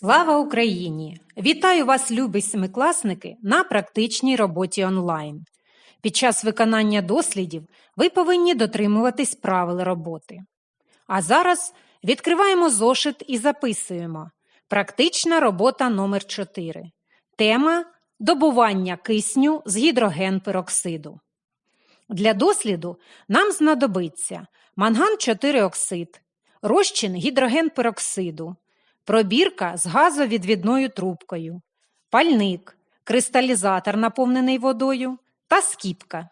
Слава Україні! Вітаю вас, любі семикласники, на практичній роботі онлайн. Під час виконання дослідів ви повинні дотримуватись правил роботи. А зараз відкриваємо зошит і записуємо. Практична робота номер 4 Тема добування кисню з гідрогенпероксиду. Для досліду нам знадобиться манган 4 оксид, розчин гідрогенпероксиду, пробірка з газовідвідною трубкою, пальник, кристалізатор, наповнений водою та скіпка.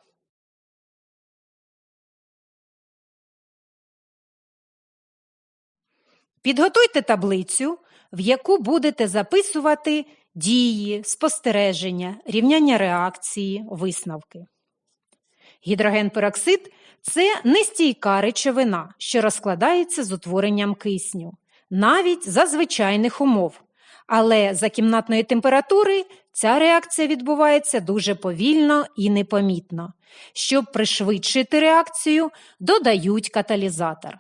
Підготуйте таблицю, в яку будете записувати дії, спостереження, рівняння реакції, висновки. Гідрогенпероксид – це нестійка речовина, що розкладається з утворенням кисню, навіть за звичайних умов. Але за кімнатної температури ця реакція відбувається дуже повільно і непомітно. Щоб пришвидшити реакцію, додають каталізатор.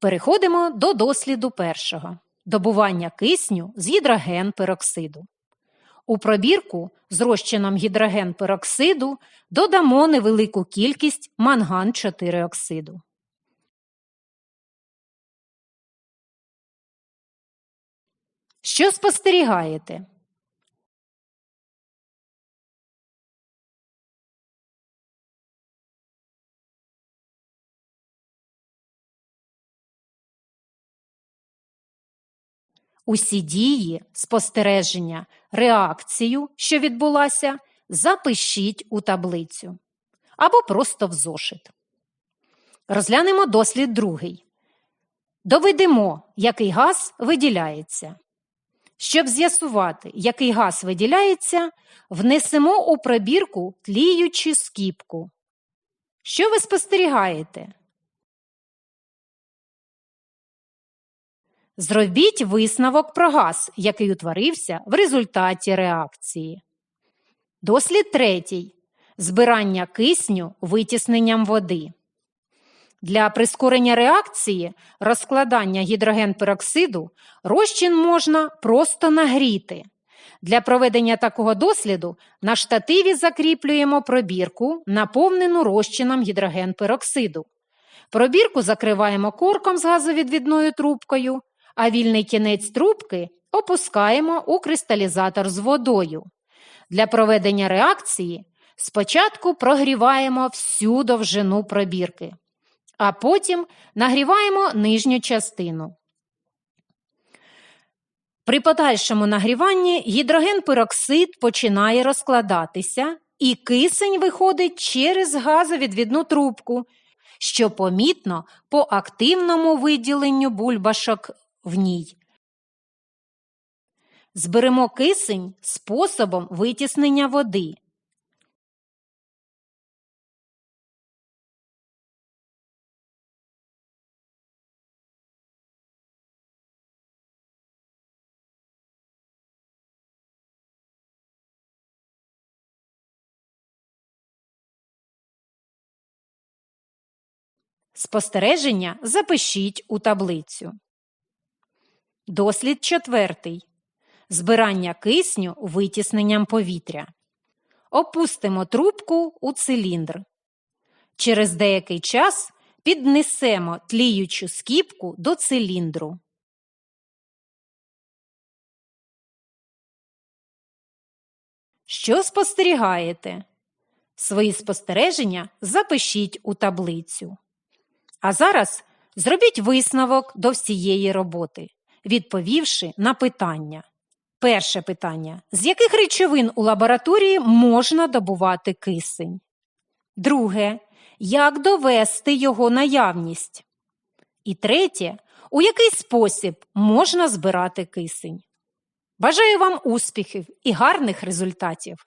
Переходимо до досліду першого добування кисню з гідрогенпероксиду. У пробірку з розчином гідрогенпероксиду додамо невелику кількість манган 4 оксиду. Що спостерігаєте? Усі дії, спостереження, реакцію, що відбулася, запишіть у таблицю або просто в зошит. Розглянемо дослід другий. Доведемо, який газ виділяється. Щоб з'ясувати, який газ виділяється, внесемо у пробірку тліючу скіпку. Що ви спостерігаєте? Зробіть висновок про газ, який утворився в результаті реакції. Дослід третій. Збирання кисню витісненням води. Для прискорення реакції розкладання гідрогенпероксиду розчин можна просто нагріти. Для проведення такого досліду на штативі закріплюємо пробірку, наповнену розчином гідрогенпероксиду. Пробірку закриваємо корком з газовідвідною трубкою, а вільний кінець трубки опускаємо у кристалізатор з водою. Для проведення реакції спочатку прогріваємо всю довжину пробірки а потім нагріваємо нижню частину. При подальшому нагріванні гідрогенпероксид починає розкладатися, і кисень виходить через газовідвідну трубку, що помітно по активному виділенню бульбашок в ній. Зберемо кисень способом витіснення води. Спостереження запишіть у таблицю. Дослід четвертий. Збирання кисню витісненням повітря. Опустимо трубку у циліндр. Через деякий час піднесемо тліючу скіпку до циліндру. Що спостерігаєте? Свої спостереження запишіть у таблицю. А зараз зробіть висновок до всієї роботи, відповівши на питання. Перше питання: з яких речовин у лабораторії можна добувати кисень? Друге. Як довести його наявність? І третє, у який спосіб можна збирати кисень? Бажаю вам успіхів і гарних результатів!